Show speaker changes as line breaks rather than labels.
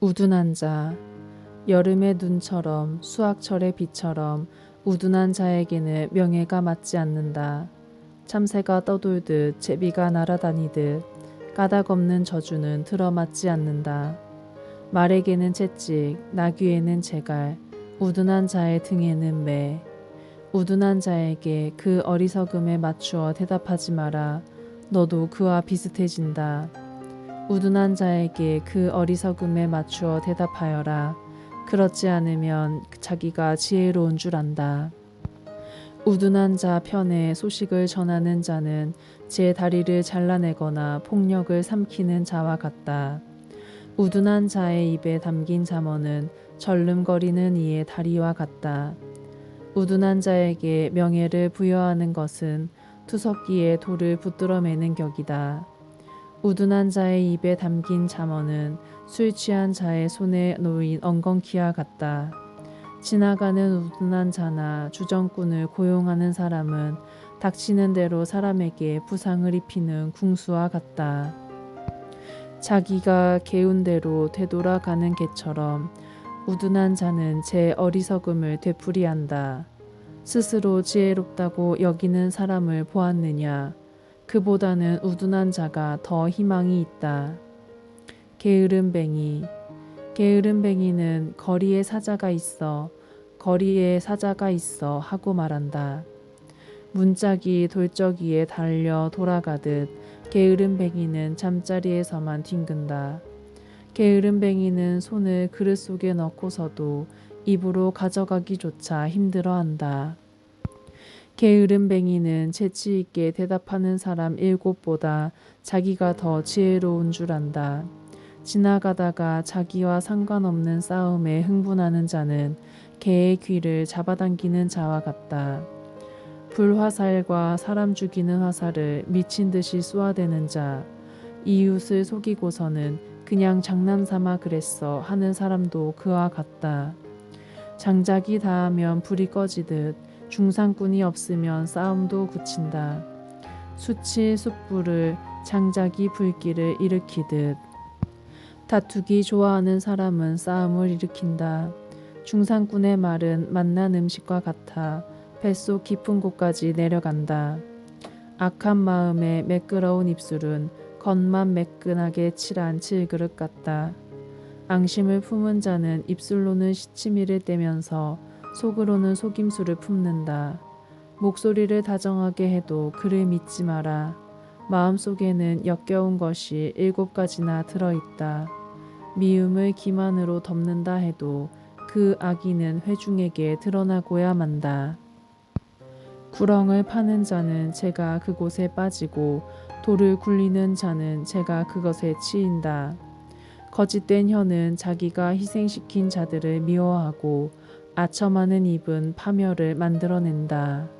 우둔한 자 여름의 눈처럼 수학철의 비처럼 우둔한 자에게는 명예가 맞지 않는다. 참새가 떠돌듯 제비가 날아다니듯 까닭 없는 저주는 들어맞지 않는다. 말에게는 채찍, 나귀에는 재갈, 우둔한 자의 등에는 매. 우둔한 자에게 그 어리석음에 맞추어 대답하지 마라. 너도 그와 비슷해진다. 우둔한 자에게 그 어리석음에 맞추어 대답하여라. 그렇지 않으면 자기가 지혜로운 줄 안다. 우둔한 자 편에 소식을 전하는 자는 제 다리를 잘라내거나 폭력을 삼키는 자와 같다. 우둔한 자의 입에 담긴 잠언은 절름거리는 이의 다리와 같다. 우둔한 자에게 명예를 부여하는 것은 투석기에 돌을 붙들어매는 격이다. 우둔한 자의 입에 담긴 잠언은 술 취한 자의 손에 놓인 엉겅퀴와 같다. 지나가는 우둔한 자나 주정꾼을 고용하는 사람은 닥치는 대로 사람에게 부상을 입히는 궁수와 같다. 자기가 개운 대로 되돌아가는 개처럼 우둔한 자는 제 어리석음을 되풀이한다. 스스로 지혜롭다고 여기는 사람을 보았느냐? 그보다는 우둔한 자가 더 희망이 있다. 게으름뱅이 게으름뱅이는 거리에 사자가 있어 거리에 사자가 있어 하고 말한다. 문짝이 돌적이에 달려 돌아가듯 게으름뱅이는 잠자리에서만 뒹근다. 게으름뱅이는 손을 그릇 속에 넣고서도 입으로 가져가기조차 힘들어한다. 게으름뱅이는 재치 있게 대답하는 사람 일곱보다 자기가 더 지혜로운 줄 안다. 지나가다가 자기와 상관없는 싸움에 흥분하는 자는 개의 귀를 잡아당기는 자와 같다. 불화살과 사람 죽이는 화살을 미친 듯이 쏘아대는 자, 이웃을 속이고서는 그냥 장난삼아 그랬어 하는 사람도 그와 같다. 장작이 닿으면 불이 꺼지듯 중상꾼이 없으면 싸움도 굳힌다. 수치 숯불을 장작이 불길을 일으키듯 다투기 좋아하는 사람은 싸움을 일으킨다. 중상꾼의 말은 맛난 음식과 같아 뱃속 깊은 곳까지 내려간다. 악한 마음에 매끄러운 입술은 겉만 매끈하게 칠한 칠그릇 같다. 앙심을 품은 자는 입술로는 시치미를 떼면서 속으로는 속임수를 품는다. 목소리를 다정하게 해도 그를 믿지 마라. 마음속에는 역겨운 것이 일곱 가지나 들어있다. 미움을 기만으로 덮는다 해도 그 악의는 회중에게 드러나고야 만다. 구렁을 파는 자는 제가 그곳에 빠지고 돌을 굴리는 자는 제가 그것에 치인다. 거짓된 혀는 자기가 희생시킨 자들을 미워하고 아첨하는 입은 파멸을 만들어낸다.